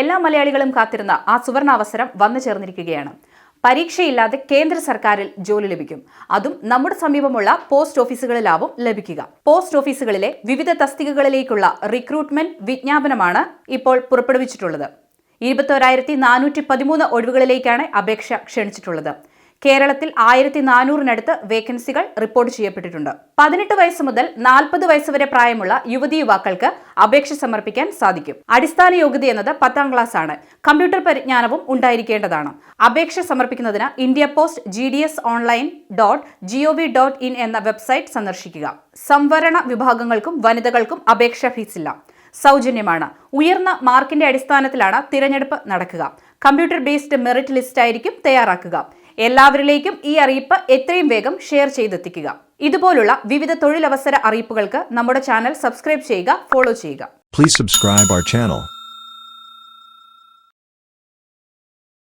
എല്ലാ മലയാളികളും കാത്തിരുന്ന ആ സുവർണാവസരം വന്നു ചേർന്നിരിക്കുകയാണ്. പരീക്ഷയില്ലാതെ കേന്ദ്ര സർക്കാരിൽ ജോലി ലഭിക്കും. അതും നമ്മുടെ സമീപമുള്ള പോസ്റ്റ് ഓഫീസുകളിലാവും ലഭിക്കുക. പോസ്റ്റ് ഓഫീസുകളിലെ വിവിധ തസ്തികകളിലേക്കുള്ള റിക്രൂട്ട്മെന്റ് വിജ്ഞാപനമാണ് ഇപ്പോൾ പുറപ്പെടുവിച്ചിട്ടുള്ളത്. ഇരുപത്തോരായിരത്തി നാനൂറ്റി പതിമൂന്ന് ഒഴിവുകളിലേക്കാണ് അപേക്ഷ ക്ഷണിച്ചിട്ടുള്ളത്. കേരളത്തിൽ ആയിരത്തി നാനൂറിനടുത്ത് വേക്കൻസികൾ റിപ്പോർട്ട് ചെയ്യപ്പെട്ടിട്ടുണ്ട്. പതിനെട്ട് വയസ്സ് മുതൽ നാൽപ്പത് വയസ്സ് വരെ പ്രായമുള്ള യുവതി യുവാക്കൾക്ക് അപേക്ഷ സമർപ്പിക്കാൻ സാധിക്കും. അടിസ്ഥാന യോഗ്യത എന്നത് പത്താം ക്ലാസ് ആണ് കമ്പ്യൂട്ടർ പരിജ്ഞാനവും ഉണ്ടായിരിക്കേണ്ടതാണ്. അപേക്ഷ സമർപ്പിക്കുന്നതിന് India post G D S online dot G O V dot in എന്ന വെബ്സൈറ്റ് സന്ദർശിക്കുക. സംവരണ വിഭാഗങ്ങൾക്കും വനിതകൾക്കും അപേക്ഷ ഫീസില്ല സൗജന്യമാണ്. ഉയർന്ന മാർക്കിന്റെ അടിസ്ഥാനത്തിലാണ് തിരഞ്ഞെടുപ്പ് നടക്കുക. കമ്പ്യൂട്ടർ ബേസ്ഡ് മെറിറ്റ് ലിസ്റ്റ് ആയിരിക്കും തയ്യാറാക്കുക. എല്ലാവരിലേക്കും ഈ അറിയിപ്പ് എത്രയും വേഗം ഷെയർ ചെയ്തെത്തിക്കുക ഇതുപോലുള്ള വിവിധ തൊഴിലവസര അറിയിപ്പുകൾക്ക് നമ്മുടെ ചാനൽ സബ്സ്ക്രൈബ് ചെയ്യുക ഫോളോ ചെയ്യുക Please subscribe our channel.